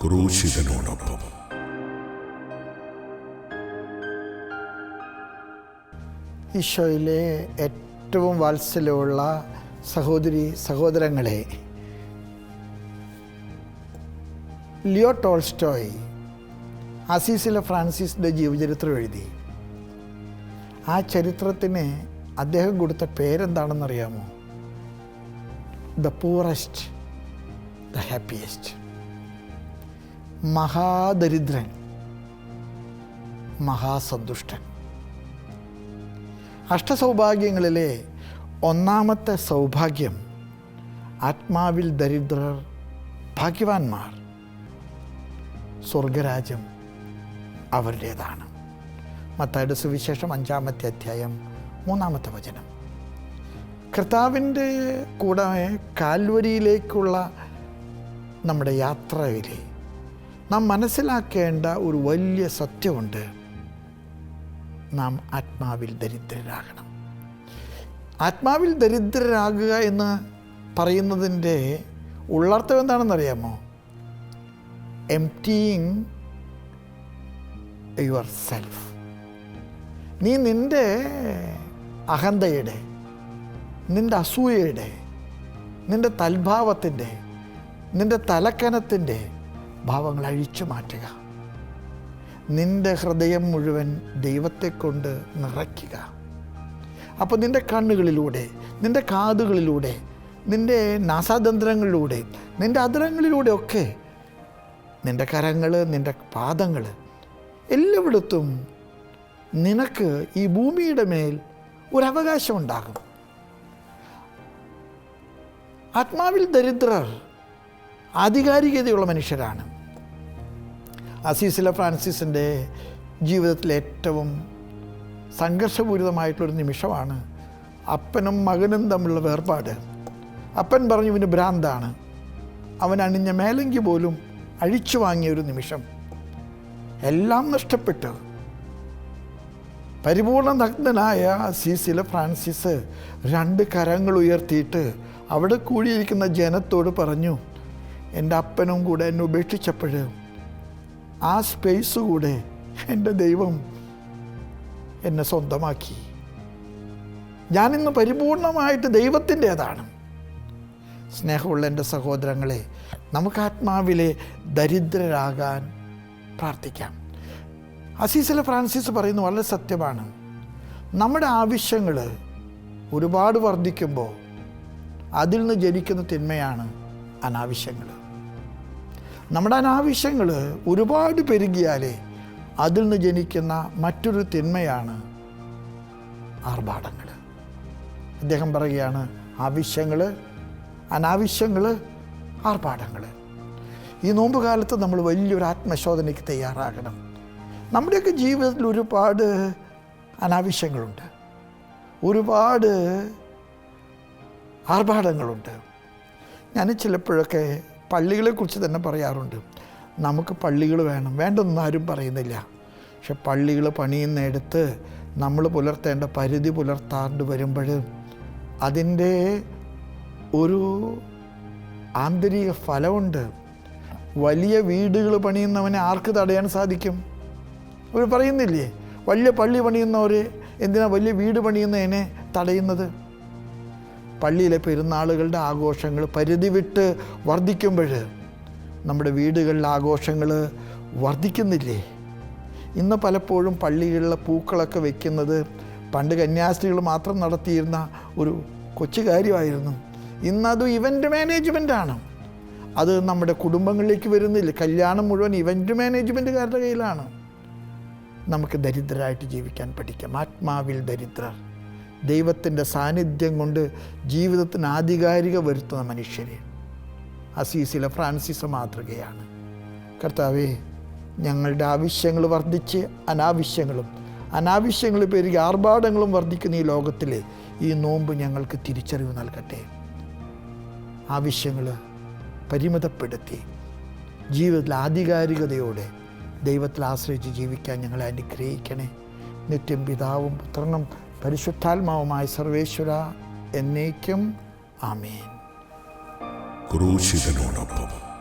ക്രൂശിതനോടൊപ്പം. ഈശോയിലെ ഏറ്റവും വാത്സല്യമുള്ള സഹോദരി സഹോദരങ്ങളെ ലിയോ ടോൾസ്റ്റോയ് അസീസിലെ ഫ്രാൻസിസിന്റെ ജീവചരിത്രം എഴുതി. ആ ചരിത്രത്തിന് അദ്ദേഹം കൊടുത്ത പേരെന്താണെന്നറിയാമോ? ദ പൂറസ്റ്റ് ദ ഹാപ്പിയസ്റ്റ് മഹാദരിദ്രൻ മഹാസന്തുഷ്ടൻ. അഷ്ടസൗഭാഗ്യങ്ങളിലെ ഒന്നാമത്തെ സൗഭാഗ്യം ആത്മാവിൽ ദരിദ്രർ ഭാഗ്യവാന്മാർ. സ്വർഗരാജ്യം അവരുടേതാണ്. മത്തായുടെ സുവിശേഷം അഞ്ചാമത്തെ അധ്യായം മൂന്നാമത്തെ വചനം. കർത്താവിന്റെ കൂടെ കാൽവരിയിലേക്കുള്ള നമ്മുടെ യാത്രയിൽ നാം മനസ്സിലാക്കേണ്ട ഒരു വലിയ സത്യമുണ്ട്. നാം ആത്മാവിൽ ദരിദ്രരാകണം. ആത്മാവിൽ ദരിദ്രരാകുക എന്ന് പറയുന്നതിന്റെ ഉള്ളർത്ഥം എന്താണെന്നറിയാമോ? എംറ്റിങ് യുവർ സെൽഫ് നീ നിന്റെ അഹന്തയുടെ നിന്റെ അസൂയയുടെ നിന്റെ തൽഭാവത്തിന്റെ നിന്റെ തലക്കനത്തിന്റെ ഭാവങ്ങൾ അഴിച്ചു മാറ്റുക. നിന്റെ ഹൃദയം മുഴുവൻ ദൈവത്തെ കൊണ്ട് നിറയ്ക്കുക. അപ്പോൾ നിന്റെ കണ്ണുകളിലൂടെ നിന്റെ കാതുകളിലൂടെ നിന്റെ നാസാതന്ത്രങ്ങളിലൂടെ നിന്റെ അധരങ്ങളിലൂടെ ഒക്കെ നിന്റെ കരങ്ങൾ നിന്റെ പാദങ്ങൾ എല്ലായിടത്തും നിനക്ക് ഈ ഭൂമിയുടെ മേൽ ഒരു അവകാശമുണ്ടാകും ആത്മാവിൽ ദരിദ്രർ ആധികാരികതയുള്ള മനുഷ്യരാണ്. അസീസില ഫ്രാൻസിസിന്റെ ജീവിതത്തിലെ ഏറ്റവും സംഘർഷപൂരിതമായിട്ടുള്ളൊരു നിമിഷമാണ് അപ്പനും മകനും തമ്മിലുള്ള വേർപാട്. അപ്പൻ പറഞ്ഞു ഇവന് ഭ്രാന്താണ്. അവൻ അണിഞ്ഞ മേലങ്കി പോലും അഴിച്ചു വാങ്ങിയ ഒരു നിമിഷം. എല്ലാം നഷ്ടപ്പെട്ടു. പരിപൂർണ നഗ്നനായ സീസിലെ ഫ്രാൻസിസ് രണ്ട് കരങ്ങൾ ഉയർത്തിയിട്ട് അവിടെ കൂടിയിരിക്കുന്ന ജനത്തോട് പറഞ്ഞു എന്റെ അപ്പനും കൂടെ എന്നെ ഉപേക്ഷിച്ചപ്പോൾ ആ സ്പേസ് കൂടെ എന്റെ ദൈവം എന്നെ സ്വന്തമാക്കി. ഞാനിന്ന് പരിപൂർണമായിട്ട് ദൈവത്തിന്റേതാണ്. സ്നേഹമുള്ള എന്റെ സഹോദരങ്ങളെ നമുക്ക് ആത്മാവിലെ ദരിദ്രരാകാൻ പ്രാർത്ഥിക്കാം. അസീസിലെ ഫ്രാൻസിസ് പറയുന്നത് വളരെ സത്യമാണ്. നമ്മുടെ ആവശ്യങ്ങൾ ഒരുപാട് വർദ്ധിക്കുമ്പോൾ അതിൽ നിന്ന് ജനിക്കുന്ന തിന്മയാണ് അനാവശ്യങ്ങൾ നമ്മുടെ അനാവശ്യങ്ങൾ ഒരുപാട് പെരുകിയാലേ അതിൽ നിന്ന് ജനിക്കുന്ന മറ്റൊരു തിന്മയാണ് ആർഭാടങ്ങൾ അദ്ദേഹം പറയുകയാണ് ആവശ്യങ്ങൾ അനാവശ്യങ്ങൾ ആർഭാടങ്ങൾ ഈ നോമ്പ് കാലത്ത് നമ്മൾ വലിയൊരു ആത്മശോധനയ്ക്ക് തയ്യാറാകണം. നമ്മുടെയൊക്കെ ജീവിതത്തിൽ ഒരുപാട് അനാവശ്യങ്ങളുണ്ട്. ഒരുപാട് ആർഭാടങ്ങളുണ്ട്. ഞാൻ ചിലപ്പോഴൊക്കെ പള്ളികളെക്കുറിച്ച് തന്നെ പറയാറുണ്ട്. നമുക്ക് പള്ളികൾ വേണം. വേണ്ടൊന്നും ആരും പറയുന്നില്ല. പക്ഷെ പള്ളികൾ പണിയുന്നിടത്ത് നമ്മൾ പുലർത്തേണ്ട പരിധി പുലർത്താണ്ട് വരുമ്പോൾ അതിന്റെ ഒരു ആന്തരിക ഫലമുണ്ട്. വലിയ വീടുകൾ പണിയുന്നവനെ ആർക്ക് തടയാൻ സാധിക്കും? അവർ പറയുന്നില്ലേ വലിയ പള്ളി പണിയുന്നവർ എന്തിനാ വലിയ വീട് പണിയുന്നതിനെ തടയുന്നത്? പള്ളിയിലെ പെരുന്നാളുകളുടെ ആഘോഷങ്ങൾ പരിധി വിട്ട് വർദ്ധിക്കുമ്പോൾ നമ്മുടെ വീടുകളിലെ ആഘോഷങ്ങൾ വർദ്ധിക്കുന്നില്ലേ? ഇന്ന് പലപ്പോഴും പള്ളികളിലെ പൂക്കളൊക്കെ വയ്ക്കുന്നത് പണ്ട് കന്യാസ്ത്രീകൾ മാത്രം നടത്തിയിരുന്ന ഒരു കൊച്ചു കാര്യമായിരുന്നു. ഇന്നത് ഇവന്റ് മാനേജ്മെന്റാണ് അത് നമ്മുടെ കുടുംബങ്ങളിലേക്ക് വരുന്നില്ല? കല്യാണം മുഴുവൻ ഇവന്റ് മാനേജ്മെന്റുകാരുടെ കയ്യിലാണ്. നമുക്ക് ദരിദ്രരായിട്ട് ജീവിക്കാൻ പഠിക്കാം. ആത്മാവിൽ ദരിദ്രർ. ദൈവത്തിന്റെ സാന്നിധ്യം കൊണ്ട് ജീവിതത്തിന് ആധികാരിക വരുത്തുന്ന മനുഷ്യരെ. അസീസിലെ ഫ്രാൻസിസ് മാതൃകയാണ്. കർത്താവേ ഞങ്ങളുടെ ആവശ്യങ്ങൾ വർദ്ധിച്ച് അനാവശ്യങ്ങളും അനാവശ്യങ്ങൾ പെരുകി ആർഭാടങ്ങളും വർദ്ധിക്കുന്ന ഈ ലോകത്തിൽ ഈ നോമ്പ് ഞങ്ങൾക്ക് തിരിച്ചറിവ് നൽകട്ടെ. ആവശ്യങ്ങൾ പരിമിതപ്പെടുത്തി. ജീവിതത്തിൽ ആധികാരികതയോടെ ദൈവത്തിൽ ആശ്രയിച്ച് ജീവിക്കാൻ ഞങ്ങളെ അനുഗ്രഹിക്കണേ. നിത്യം പിതാവും പുത്രനും പരിശുദ്ധാത്മാവുമായ സർവേശ്വര എന്നേക്കും. ആമേൻ. ക്രൂശിതനോടൊപ്പം